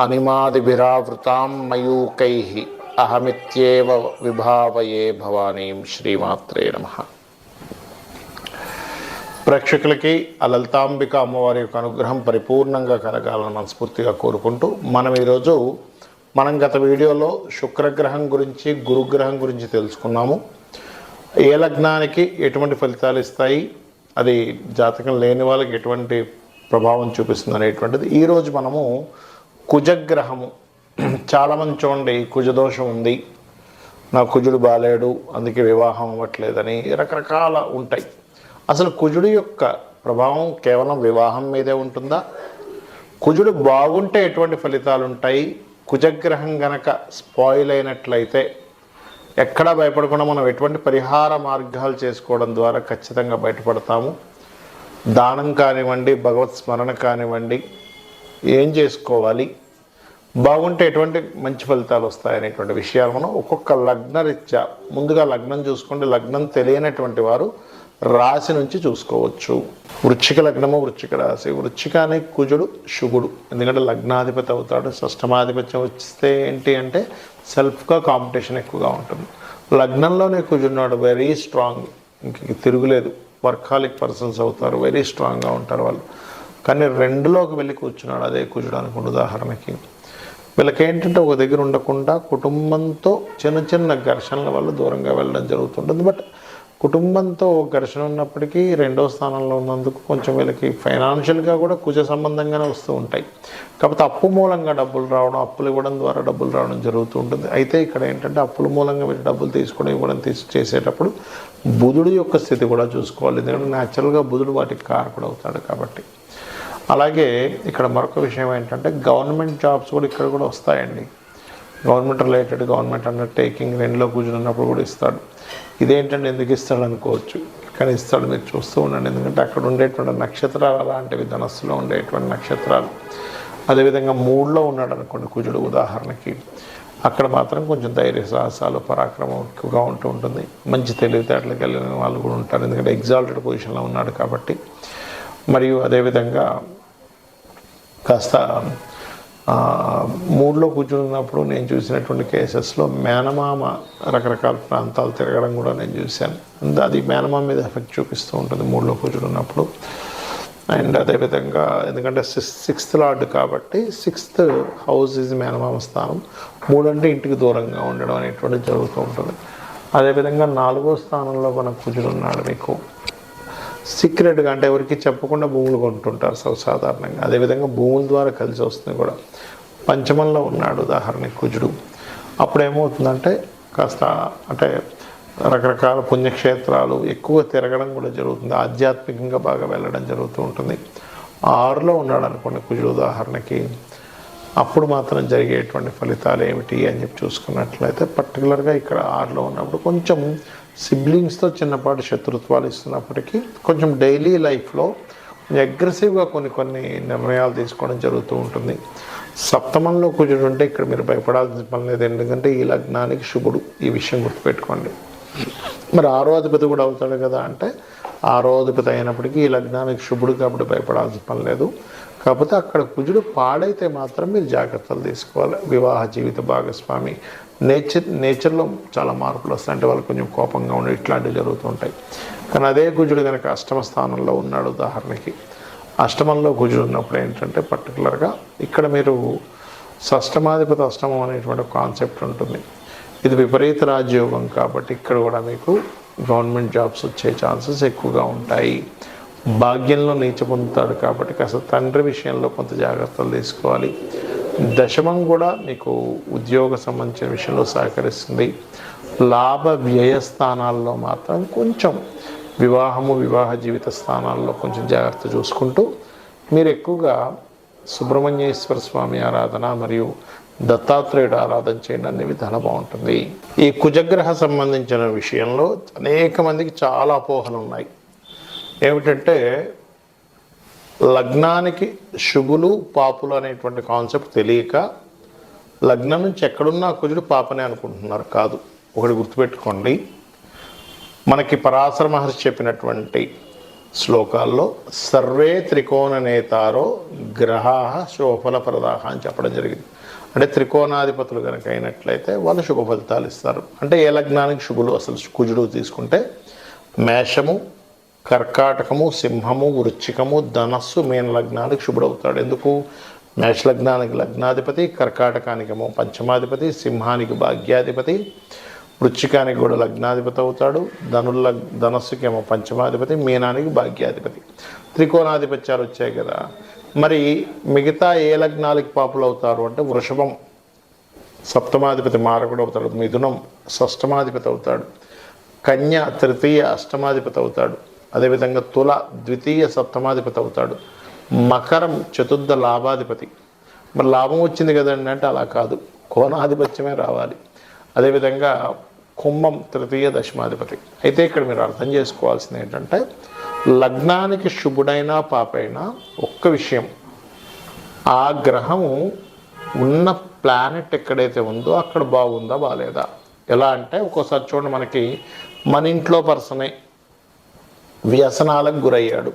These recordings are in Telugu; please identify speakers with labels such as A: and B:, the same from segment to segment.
A: అనిమాదిభిరావృతాం మయూకై అహమిత్యేవ విభావయే భవానీం శ్రీమాత్రే నమ. ప్రేక్షకులకి ఆ లలితాంబిక అమ్మవారి యొక్క అనుగ్రహం పరిపూర్ణంగా కలగాలని మనస్ఫూర్తిగా కోరుకుంటూ మనం ఈరోజు మనం గత వీడియోలో శుక్రగ్రహం గురించి గురుగ్రహం గురించి తెలుసుకున్నాము. ఏ లగ్నానికి ఎటువంటి ఫలితాలు ఇస్తాయి? అది జాతకం లేని వాళ్ళకి ఎటువంటి ప్రభావం చూపిస్తుంది అనేటువంటిది ఈరోజు మనము కుజగ్రహము. చాలామంది చూడండి కుజదోషం ఉంది. నా కుజుడు బాలేడు అందుకే వివాహం అవ్వట్లేదని రకరకాల ఉంటాయి. అసలు కుజుడు యొక్క ప్రభావం కేవలం వివాహం మీదే ఉంటుందా? కుజుడు బాగుంటే ఎటువంటి ఫలితాలు ఉంటాయి కుజగ్రహం గనక స్పాయిల్ అయినట్లయితే ఎక్కడా భయపడకుండా మనం ఎటువంటి పరిహార మార్గాలు చేసుకోవడం ద్వారా ఖచ్చితంగా బయటపడతాము. దానం కానివ్వండి భగవత్ స్మరణ కానివ్వండి ఏం చేసుకోవాలి? బాగుంటే ఎటువంటి మంచి ఫలితాలు వస్తాయనేటువంటి విషయాలు మనం ఒక్కొక్క లగ్న రీత్యా ముందుగా లగ్నం చూసుకుంటే లగ్నం తెలియనటువంటి వారు రాశి నుంచి చూసుకోవచ్చు. వృచ్చిక లగ్నము వృచ్చిక రాశి. వృచ్చికాని కుజుడు శుభుడు ఎందుకంటే లగ్నాధిపతి అవుతాడు షష్టమాధిపత్యం వస్తే ఏంటి అంటే సెల్ఫ్గా కాంపిటీషన్ ఎక్కువగా ఉంటుంది. లగ్నంలోనే కుజున్నాడు వెరీ స్ట్రాంగ్ ఇంక తిరుగులేదు. వర్కాలిక్ పర్సన్స్ అవుతారు వెరీ స్ట్రాంగ్గా ఉంటారు వాళ్ళు. కానీ రెండులోకి వెళ్ళి కూర్చున్నాడు అదే కూర్చోడానికి ఉదాహరణకి. వీళ్ళకి ఏంటంటే ఒక దగ్గర ఉండకుండా కుటుంబంతో చిన్న చిన్న ఘర్షణల వల్ల దూరంగా వెళ్ళడం జరుగుతుంటుంది. బట్ కుటుంబంతో ఒక ఘర్షణ ఉన్నప్పటికీ రెండో స్థానంలో ఉన్నందుకు కొంచెం వీళ్ళకి ఫైనాన్షియల్గా కూడా కుజ సంబంధంగానే వస్తూ ఉంటాయి. కాకపోతే అప్పు మూలంగా డబ్బులు రావడం అప్పులు ఇవ్వడం ద్వారా డబ్బులు రావడం జరుగుతూ ఉంటుంది. అయితే ఇక్కడ ఏంటంటే అప్పుల మూలంగా వీళ్ళు డబ్బులు తీసుకోవడం ఇవ్వడం తీసి చేసేటప్పుడు బుధుడు యొక్క స్థితి కూడా చూసుకోవాలి. ఎందుకంటే న్యాచురల్గా బుధుడు వాటికి కారకుడు అవుతాడు కాబట్టి. అలాగే ఇక్కడ మరొక విషయం ఏంటంటే గవర్నమెంట్ జాబ్స్ కూడా ఇక్కడ కూడా వస్తాయండి. గవర్నమెంట్ రిలేటెడ్ గవర్నమెంట్ అండర్టేకింగ్ రెండులో కూర్చున్నప్పుడు కూడా ఇస్తాడు. ఇదేంటంటే ఎందుకు ఇస్తాడు అనుకోవచ్చు. కానీ ఇస్తాడు మీరు చూస్తూ ఉండండి. ఎందుకంటే అక్కడ ఉండేటువంటి నక్షత్రాలు అలాంటివి ధనస్సులో ఉండేటువంటి నక్షత్రాలు. అదేవిధంగా మూడులో ఉన్నాడు అనుకోండి కుజుడు ఉదాహరణకి. అక్కడ మాత్రం కొంచెం ధైర్య సాహసాలు పరాక్రమం ఎక్కువగా ఉంటూ ఉంటుంది. మంచి తెలివితేటలకు వెళ్ళిన వాళ్ళు కూడా ఉంటారు. ఎందుకంటే ఎగ్జాల్టెడ్ పొజిషన్లో ఉన్నాడు కాబట్టి. మరియు అదేవిధంగా కాస్త ఆ, మూడులో కూర్చున్నప్పుడు నేను చూసినటువంటి కేసెస్లో మేనమామ రకరకాల ప్రాంతాలు తిరగడం కూడా నేను చూశాను. అది మేనమామ మీద ఎఫెక్ట్ చూపిస్తూ ఉంటుంది మూడులో కూర్చున్నప్పుడు. అండ్ అదేవిధంగా ఎందుకంటే సిక్స్త్ లార్డ్ కాబట్టి సిక్స్త్ హౌస్ ఈజ్ మేనమామ స్థానం. మూడు అంటే ఇంటికి దూరంగా ఉండడం అనేటువంటిది జరుగుతూ ఉంటుంది. అదేవిధంగా నాలుగో స్థానంలో మన కుజుడున్నాడు మీకు. సీక్రెట్గా అంటే ఎవరికి చెప్పకుండా భూములు కొంటుంటారు సర్వసాధారణంగా అదేవిధంగా భూముల ద్వారా కలిసి వస్తుంది కూడా. పంచమంలో ఉన్నాడు ఉదాహరణకి కుజుడు. అప్పుడు ఏమవుతుందంటే కాస్త అంటే రకరకాల పుణ్యక్షేత్రాలు ఎక్కువ తిరగడం కూడా జరుగుతుంది. ఆధ్యాత్మికంగా బాగా వెళ్ళడం జరుగుతూ ఉంటుంది. ఆరులో ఉన్నాడు అనుకోండి కుజుడు ఉదాహరణకి. అప్పుడు మాత్రం జరిగేటువంటి ఫలితాలు ఏమిటి అని చెప్పి చూసుకున్నట్లయితే పర్టికులర్గా ఇక్కడ ఆరులో ఉన్నప్పుడు కొంచెం సిబ్లింగ్స్తో చిన్నపాటి శత్రుత్వాలు ఇస్తున్నప్పటికీ కొంచెం డైలీ లైఫ్లో అగ్రెసివ్గా కొన్ని కొన్ని నిర్ణయాలు తీసుకోవడం జరుగుతూ ఉంటుంది. సప్తమంలో కుజుడు ఉంటే ఇక్కడ మీరు భయపడాల్సిన పని లేదు. ఎందుకంటే ఈ లగ్నానికి శుభుడు. ఈ విషయం గుర్తుపెట్టుకోండి. మరి ఆరో అధిపతి కూడా అవుతాడు కదా అంటే ఆరో అధిపతి అయినప్పటికీ ఈ లగ్నానికి శుభుడు కాబట్టి భయపడాల్సిన పని లేదు. కాకపోతే అక్కడ కుజుడు పాడైతే మాత్రం మీరు జాగ్రత్తలు తీసుకోవాలి. వివాహ జీవిత భాగస్వామి. నేచర్ నేచర్లో చాలా మార్పులు వస్తాయి. అంటే వాళ్ళు కొంచెం కోపంగా ఉండి ఇట్లాంటివి జరుగుతుంటాయి కానీ అదే కుజుడు కనుక అష్టమ స్థానంలో ఉన్నాడు ఉదాహరణకి. అష్టమంలో కుజుడు ఉన్నప్పుడు ఏంటంటే పర్టికులర్గా ఇక్కడ మీరు షష్టమాధిపతి అష్టమం అనేటువంటి కాన్సెప్ట్ ఉంటుంది. ఇది విపరీత రాజయోగం కాబట్టి ఇక్కడ కూడా మీకు గవర్నమెంట్ జాబ్స్ వచ్చే ఛాన్సెస్ ఎక్కువగా ఉంటాయి. భాగ్యంలో నీచ పొందుతాడు కాబట్టి కాస్త తండ్రి విషయంలో కొంత జాగ్రత్తలు తీసుకోవాలి. దశమం కూడా మీకు ఉద్యోగ సంబంధించిన విషయంలో సహకరిస్తుంది. లాభ వ్యయ స్థానాల్లో మాత్రం కొంచెం వివాహము వివాహ జీవిత స్థానాల్లో కొంచెం జాగ్రత్త చూసుకుంటూ మీరు ఎక్కువగా సుబ్రహ్మణ్యేశ్వర స్వామి ఆరాధన మరియు దత్తాత్రేయుడు ఆరాధన చేయండి. అన్ని ధన బాగుంటుంది. ఈ కుజగ్రహ సంబంధించిన విషయంలో అనేక మందికి చాలా అపోహలు ఉన్నాయి ఏమిటంటే లగ్నానికి శుభులు పాపులు అనేటువంటి కాన్సెప్ట్ తెలియక లగ్నం నుంచి ఎక్కడున్నా కుజుడు పాపనే అనుకుంటున్నారు. కాదు ఒకటి గుర్తుపెట్టుకోండి. మనకి పరాశర మహర్షి చెప్పినటువంటి శ్లోకాల్లో సర్వే త్రికోణ నేతారో గ్రహా శుభఫల ప్రదాహ అని చెప్పడం జరిగింది. అంటే త్రికోణాధిపతులు కనుక అయినట్లయితే వాళ్ళు శుభ ఫలితాలు ఇస్తారు. అంటే ఏ లగ్నానికి శుభులు? అసలు కుజుడు తీసుకుంటే మేషము కర్కాటకము సింహము వృచ్చికము ధనస్సు మీన లగ్నానికి శుభుడవుతాడు ఎందుకు? మేష లగ్నానికి లగ్నాధిపతి కర్కాటకానికేమో పంచమాధిపతి సింహానికి భాగ్యాధిపతి వృచ్చికానికి కూడా లగ్నాధిపతి అవుతాడు. ధనుల ధనస్సుకేమో పంచమాధిపతి మీనానికి భాగ్యాధిపతి. త్రికోణాధిపత్యాలు వచ్చాయి కదా. మరి మిగతా ఏ లగ్నాలకి పాపులు అవుతారు అంటే వృషభం. సప్తమాధిపతి మారకుడు అవుతాడు. మిథునం. షష్టమాధిపతి అవుతాడు. కన్య తృతీయ అష్టమాధిపతి అవుతాడు. అదేవిధంగా తుల ద్వితీయ సప్తమాధిపతి అవుతాడు. మకరం చతుర్థ లాభాధిపతి. మరి లాభం వచ్చింది కదండి అంటే అలా కాదు. కోణాధిపత్యమే రావాలి. అదేవిధంగా కుంభం తృతీయ దశమాధిపతి. అయితే ఇక్కడ మీరు అర్థం చేసుకోవాల్సింది ఏంటంటే లగ్నానికి శుభుడైనా పాపైనా ఒక్క విషయం. ఆ గ్రహము ఉన్న ప్లానెట్ ఎక్కడైతే ఉందో అక్కడ బాగుందా బాగాలేదా ఎలా అంటే ఒక్కోసారి చూడండి మనకి మన ఇంట్లో పర్సనే వ్యసనాలకు గురయ్యాడు.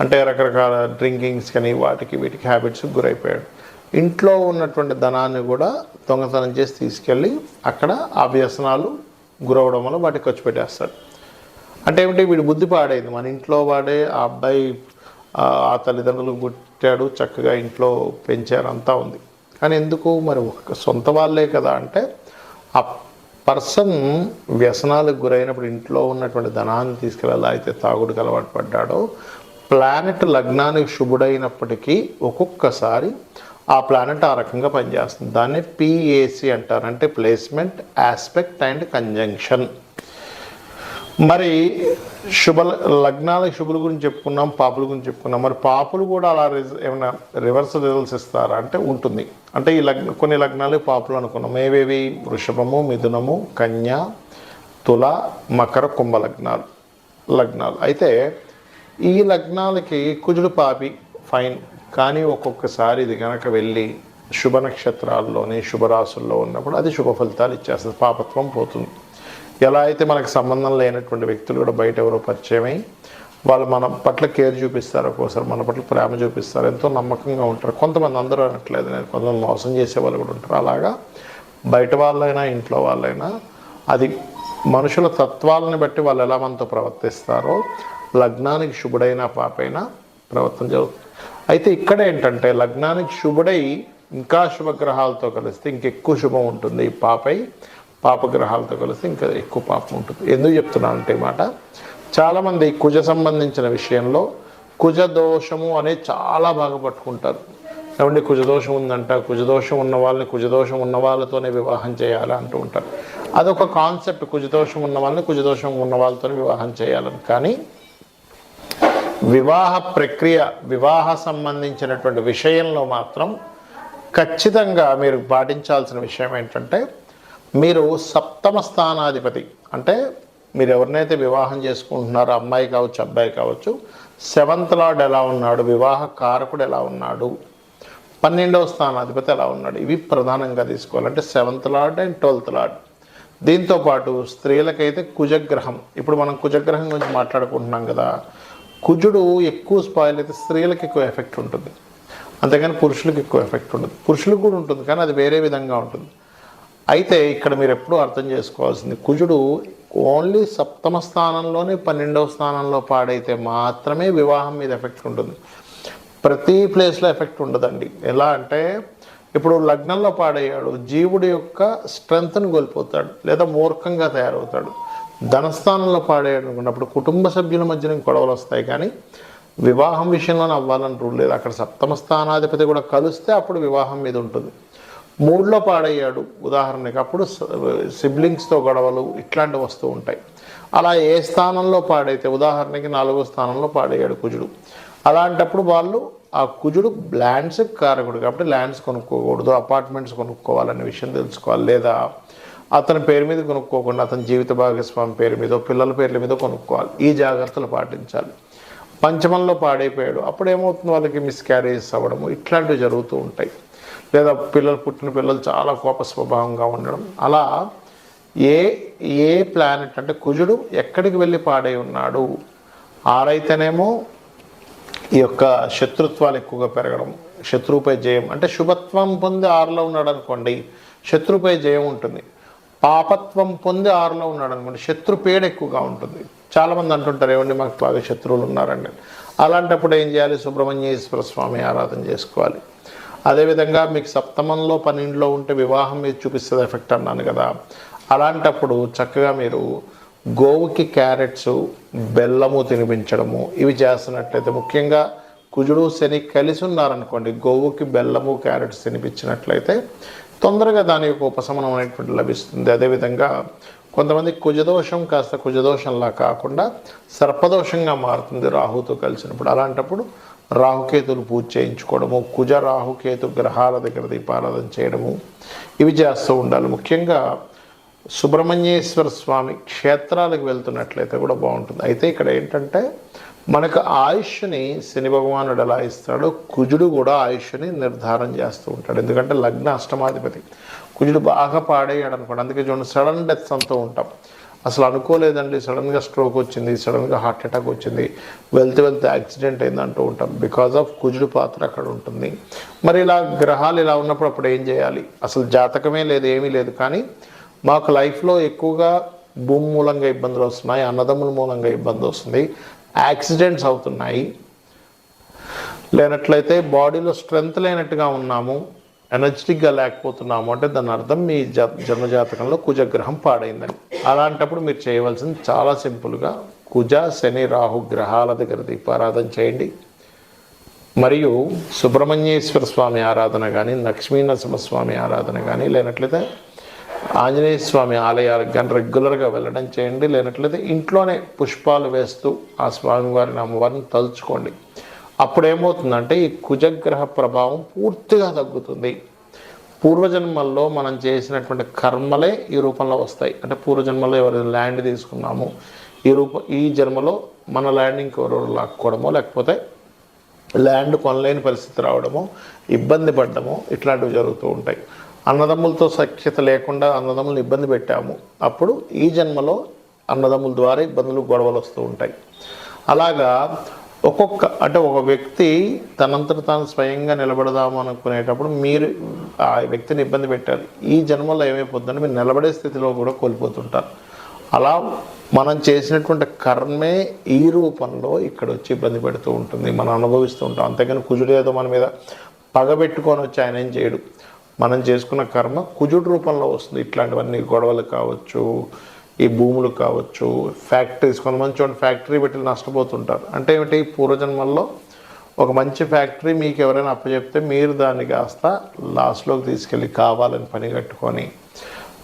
A: అంటే రకరకాల డ్రింకింగ్స్ కానీ వాటికి వీటికి హ్యాబిట్స్కి గురైపోయాడు. ఇంట్లో ఉన్నటువంటి ధనాన్ని కూడా దొంగతనం చేసి తీసుకెళ్ళి అక్కడ ఆ వ్యసనాలు గురవడం వల్ల వాటికి ఖర్చు పెట్టేస్తాడు. అంటే ఏమిటి? వీడి బుద్ధి పాడైంది. మన ఇంట్లో వాడే ఆ అబ్బాయి ఆ తల్లిదండ్రులు పుట్టాడు చక్కగా ఇంట్లో పెంచారు అంతా ఉంది. కానీ ఎందుకు? మరి ఒక సొంత వాళ్ళే కదా అంటే ఆ పర్సన్ వ్యసనాలకు గురైనప్పుడు ఇంట్లో ఉన్నటువంటి ధనాన్ని తీసుకెళ్ళాలా అయితే తాగుడుకు అలవాటు పడ్డాడో ప్లానెట్ లగ్నానికి శుభుడైనప్పటికీ ఒక్కొక్కసారి ఆ ప్లానెట్ ఆ రకంగా పనిచేస్తుంది. దాన్ని పిఏసి అంటారు. అంటే ప్లేస్మెంట్ ఆస్పెక్ట్ అండ్ కంజంక్షన్. మరి శుభ లగ్నాల శుభుల గురించి చెప్పుకున్నాం పాపుల గురించి చెప్పుకున్నాం. మరి పాపులు కూడా అలా రిజ- ఏమైనా రివర్స్ రిజల్ట్స్ ఇస్తారా? అంటే ఉంటుంది. అంటే ఈ లగ్న కొన్ని లగ్నాలు పాపులు అనుకున్నాం. ఏవేవి వృషభము మిథునము కన్య తుల మకర కుంభ లగ్నాలు లగ్నాలు. అయితే ఈ లగ్నాలకి కుజుడు పాపి ఫైన్. కానీ ఒక్కొక్కసారి ఇది కనుక వెళ్ళి శుభ నక్షత్రాల్లోని శుభరాశుల్లో ఉన్నప్పుడు అది శుభ ఫలితాలు ఇచ్చేస్తుంది. పాపత్వం పోతుంది. ఎలా అయితే మనకు సంబంధం లేనటువంటి వ్యక్తులు కూడా బయట ఎవరో పరిచయమై వాళ్ళు మన పట్ల కేర్ చూపిస్తారు ఒక్కోసారి మన పట్ల ప్రేమ చూపిస్తారు ఎంతో నమ్మకంగా ఉంటారు. కొంతమంది అందరూ అనట్లేదు నేను కొంతమంది మోసం చేసే వాళ్ళు కూడా ఉంటారు. అలాగా బయట వాళ్ళైనా ఇంట్లో వాళ్ళైనా అది మనుషుల తత్వాలని బట్టి వాళ్ళు ఎలా మనతో ప్రవర్తిస్తారో లగ్నానికి శుభుడైన పాపైనా ప్రవర్తన జరుగుతుంది. అయితే ఇక్కడ ఏంటంటే లగ్నానికి శుభుడై ఇంకా శుభగ్రహాలతో కలిస్తే ఇంకెక్కువ శుభం ఉంటుంది ఈ పాపై. పాపగ్రహాలతో కలిసి ఇంకా ఎక్కువ పాపం ఉంటుంది. ఎందుకు చెప్తున్నాను అంటే మాట చాలామంది కుజ సంబంధించిన విషయంలో కుజ దోషము అనేది చాలా బాగా పట్టుకుంటారు. ఏమంటే కుజదోషం ఉందంట కుజదోషం ఉన్న వాళ్ళని కుజదోషం ఉన్న వాళ్ళతోనే వివాహం చేయాలి అంటూ ఉంటారు. అదొక కాన్సెప్ట్ కుజదోషం ఉన్న వాళ్ళని కుజదోషం ఉన్న వాళ్ళతోనే వివాహం చేయాలని. కానీ వివాహ ప్రక్రియ వివాహ సంబంధించినటువంటి విషయంలో మాత్రం ఖచ్చితంగా మీరు పాటించాల్సిన విషయం ఏంటంటే మీరు సప్తమ స్థానాధిపతి. అంటే మీరు ఎవరినైతే వివాహం చేసుకుంటున్నారో అమ్మాయి కావచ్చు అబ్బాయి కావచ్చు సెవెంత్ లార్డ్ ఎలా ఉన్నాడు వివాహ కారకుడు ఎలా ఉన్నాడు పన్నెండవ స్థానాధిపతి ఎలా ఉన్నాడు ఇవి ప్రధానంగా తీసుకోవాలి. అంటే seventh lord and twelfth lord. దీంతో పాటు స్త్రీలకైతే కుజగ్రహం. ఇప్పుడు మనం కుజగ్రహం గురించి మాట్లాడుకుంటున్నాం కదా. కుజుడు ఎక్కువ స్పాయిల్ అయితే స్త్రీలకు ఎక్కువ ఎఫెక్ట్ ఉంటుంది. అంతేగాని పురుషులకు ఎక్కువ ఎఫెక్ట్ ఉండదు పురుషులకు కూడా ఉంటుంది కానీ అది వేరే విధంగా ఉంటుంది. అయితే ఇక్కడ మీరు ఎప్పుడూ అర్థం చేసుకోవాల్సింది కుజుడు ఓన్లీ సప్తమ స్థానంలోనే పన్నెండవ స్థానంలో పాడైతే మాత్రమే వివాహం మీద ఎఫెక్ట్ ఉంటుంది. ప్రతి ప్లేస్లో ఎఫెక్ట్ ఉండదండి. ఎలా అంటే ఇప్పుడు లగ్నంలో పాడయ్యాడు జీవుడి యొక్క స్ట్రెంగ్త్ని కోల్పోతాడు లేదా మూర్ఖంగా తయారవుతాడు. ధనస్థానంలో పాడేయడం అనుకున్నప్పుడు కుటుంబ సభ్యుల మధ్యన గొడవలు వస్తాయి కానీ వివాహం విషయంలోనే అవ్వాలని రూల్ లేదు. అక్కడ సప్తమ స్థానాధిపతి కూడా కలిస్తే అప్పుడు వివాహం మీద ఉంటుంది. మూడులో పాడయ్యాడు. ఉదాహరణకి అప్పుడు సిబ్లింగ్స్తో గొడవలు ఇట్లాంటివి వస్తూ ఉంటాయి. అలా ఏ స్థానంలో పాడైతే ఉదాహరణకి నాలుగో స్థానంలో పాడయ్యాడు కుజుడు. అలాంటప్పుడు వాళ్ళు ఆ కుజుడు ల్యాండ్స్ కారకుడు కాబట్టి ల్యాండ్స్ కొనుక్కోకూడదు అపార్ట్మెంట్స్ కొనుక్కోవాలనే విషయం తెలుసుకోవాలి. లేదా అతని పేరు మీద కొనుక్కోకుండా అతని జీవిత భాగస్వామి పేరు మీద పిల్లల పేర్ల మీద కొనుక్కోవాలి. ఈ జాగ్రత్తలు పాటించాలి. పంచమంలో పాడైపోయాడు. అప్పుడు ఏమవుతుంది వాళ్ళకి? మిస్క్యారేజ్ అవ్వడము. ఇట్లాంటివి జరుగుతూ ఉంటాయి. లేదా పిల్లలు పుట్టిన పిల్లలు చాలా కోప స్వభావంగా ఉండడం. అలా ఏ ఏ ప్లానెట్ అంటే కుజుడు ఎక్కడికి వెళ్ళి పాడై ఉన్నాడు? ఆరైతేనేమో ఈ యొక్క శత్రుత్వాలు ఎక్కువగా పెరగడం. శత్రువుపై జయం అంటే శుభత్వం పొంది ఆరులో ఉన్నాడు అనుకోండి శత్రుపై జయం ఉంటుంది. పాపత్వం పొంది ఆరులో ఉన్నాడు అనుకోండి శత్రు పేడ ఎక్కువగా ఉంటుంది. చాలామంది అంటుంటారు ఏమండి మాకు బాగా శత్రువులు ఉన్నారండి. అలాంటప్పుడు ఏం చేయాలి? సుబ్రహ్మణ్యేశ్వర స్వామి ఆరాధన చేసుకోవాలి. అదేవిధంగా మీకు సప్తమంలో పన్నెండులో ఉంటే వివాహం మీద చూపిస్తుంది ఎఫెక్ట్ అన్నాను కదా. అలాంటప్పుడు చక్కగా మీరు గోవుకి క్యారెట్స్ బెల్లము తినిపించడము ఇవి చేస్తున్నట్లయితే ముఖ్యంగా కుజుడు శని కలిసి ఉన్నారనుకోండి గోవుకి బెల్లము క్యారెట్స్ తినిపించినట్లయితే తొందరగా దాని యొక్క ఉపశమనం అనేటువంటి లభిస్తుంది. అదేవిధంగా కొంతమంది కుజదోషం కాస్త కుజదోషంలా కాకుండా సర్పదోషంగా మారుతుంది రాహుతో కలిసినప్పుడు. అలాంటప్పుడు రాహుకేతులు పూజ చేయించుకోవడము కుజ రాహుకేతు గ్రహాల దగ్గర దీపారాధన చేయడము ఇవి చేస్తూ ఉండాలి. ముఖ్యంగా సుబ్రహ్మణ్యేశ్వర స్వామి క్షేత్రాలకు వెళ్తున్నట్లయితే కూడా బాగుంటుంది. అయితే ఇక్కడ ఏంటంటే మనకు ఆయుష్ని శని భగవానుడు ఎలా ఇస్తాడో కుజుడు కూడా ఆయుష్ని నిర్ధారణ చేస్తూ ఉంటాడు. ఎందుకంటే లగ్న అష్టమాధిపతి కుజుడు బాగా పాడేయాడు అనుకోండి అందుకే చూడండి సడన్ డెత్స్ అంతా ఉంటాం. అసలు అనుకోలేదండి. సడన్గా స్ట్రోక్ వచ్చింది సడన్గా హార్ట్ అటాక్ వచ్చింది. వెళ్తే వెళ్తే యాక్సిడెంట్ అయిందంటూ ఉంటాం. బికాజ్ ఆఫ్ కుజుడు పాత్ర అక్కడ ఉంటుంది. మరి ఇలా గ్రహాలు ఇలా ఉన్నప్పుడు అప్పుడు ఏం చేయాలి? అసలు జాతకమే లేదు ఏమీ లేదు. కానీ మాకు లైఫ్లో ఎక్కువగా భూమి మూలంగా ఇబ్బందులు వస్తున్నాయి అన్నదమ్ముల మూలంగా ఇబ్బంది వస్తుంది. యాక్సిడెంట్స్ అవుతున్నాయి. లేనట్లయితే బాడీలో స్ట్రెంగ్త్ లేనట్టుగా ఉన్నాము. ఎనర్జెటిక్గా లేకపోతున్నాము అంటే దాని అర్థం మీ జ జన్మజాతకంలో కుజగ్రహం పాడైందని. అలాంటప్పుడు మీరు చేయవలసింది చాలా సింపుల్గా కుజ శని రాహు గ్రహాల దగ్గర దీపారాధన చేయండి. మరియు సుబ్రహ్మణ్యేశ్వర స్వామి ఆరాధన కానీ లక్ష్మీనరసింహస్వామి ఆరాధన కానీ లేనట్లయితే ఆంజనేయ స్వామి ఆలయాలకు కానీ రెగ్యులర్గా వెళ్ళడం చేయండి. లేనట్లయితే ఇంట్లోనే పుష్పాలు వేస్తూ ఆ స్వామివారిని అమ్మవారిని తలుచుకోండి. అప్పుడు ఏమవుతుందంటే ఈ కుజగ్రహ ప్రభావం పూర్తిగా తగ్గుతుంది. పూర్వజన్మల్లో మనం చేసినటువంటి కర్మలే ఈ రూపంలో వస్తాయి. అంటే పూర్వజన్మలో ఎవరైనా ల్యాండ్ తీసుకున్నాము ఈ రూప ఈ జన్మలో మన ల్యాండ్ ఇంకెవరెవరు లాక్కోవడమో లేకపోతే ల్యాండ్ కొనలేని పరిస్థితి రావడము ఇబ్బంది పడ్డము ఇట్లాంటివి జరుగుతూ ఉంటాయి. అన్నదమ్ములతో సఖ్యత లేకుండా అన్నదమ్ములను ఇబ్బంది పెట్టాము. అప్పుడు ఈ జన్మలో అన్నదమ్ముల ద్వారా ఇబ్బందులు గొడవలు వస్తూ ఉంటాయి. అలాగా ఒక్కొక్క అంటే ఒక వ్యక్తి తనంతట తాను స్వయంగా నిలబడదాము అనుకునేటప్పుడు మీరు ఆ వ్యక్తిని ఇబ్బంది పెట్టారు. ఈ జన్మలో ఏమైపోతుందంటే మీరు నిలబడే స్థితిలో కూడా కోల్పోతుంటారు. అలా మనం చేసినటువంటి కర్మే ఈ రూపంలో ఇక్కడ వచ్చి ఇబ్బంది పెడుతూ ఉంటుంది. మనం అనుభవిస్తూ ఉంటాం. అంతేగాని కుజుడు ఏదో మన మీద పగబెట్టుకొని వచ్చి ఆయన ఏం చేయడు. మనం చేసుకున్న కర్మ కుజుడు రూపంలో వస్తుంది. ఇట్లాంటివన్నీ గొడవలు కావచ్చు ఈ భూములు కావచ్చు ఫ్యాక్టరీస్ కొంతమంది చూడండి ఫ్యాక్టరీ పెట్టి నష్టపోతుంటారు. అంటే ఏమిటి? పూర్వజన్మల్లో ఒక మంచి ఫ్యాక్టరీ మీకు ఎవరైనా అప్పచెప్తే మీరు దాన్ని కాస్త లాస్ట్లోకి తీసుకెళ్ళి కావాలని పని కట్టుకొని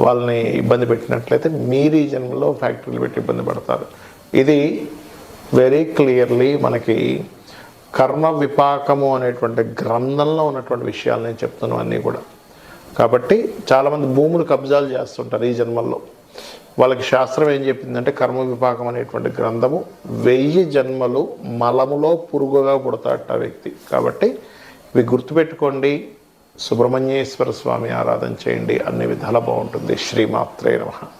A: వాళ్ళని ఇబ్బంది పెట్టినట్లయితే మీరు ఈ జన్మలో ఫ్యాక్టరీలు పెట్టి ఇబ్బంది పడతారు. ఇది వెరీ క్లియర్లీ మనకి కర్మ విపాకము అనేటువంటి గ్రంథంలో ఉన్నటువంటి విషయాలు నేను చెప్తున్నాను అన్నీ కూడా. కాబట్టి చాలామంది భూములు కబ్జాలు చేస్తుంటారు ఈ జన్మల్లో. వాళ్ళకి శాస్త్రం ఏం చెప్పిందంటే కర్మ విపాకం అనేటువంటి గ్రంథము వెయ్యి జన్మలు మలములో పురుగుగా పుడతాట ఆ వ్యక్తి. కాబట్టి ఇవి గుర్తుపెట్టుకోండి సుబ్రహ్మణ్యేశ్వర స్వామి ఆరాధన చేయండి అన్ని విధాల బాగుంటుంది. శ్రీమాత్రే నమ.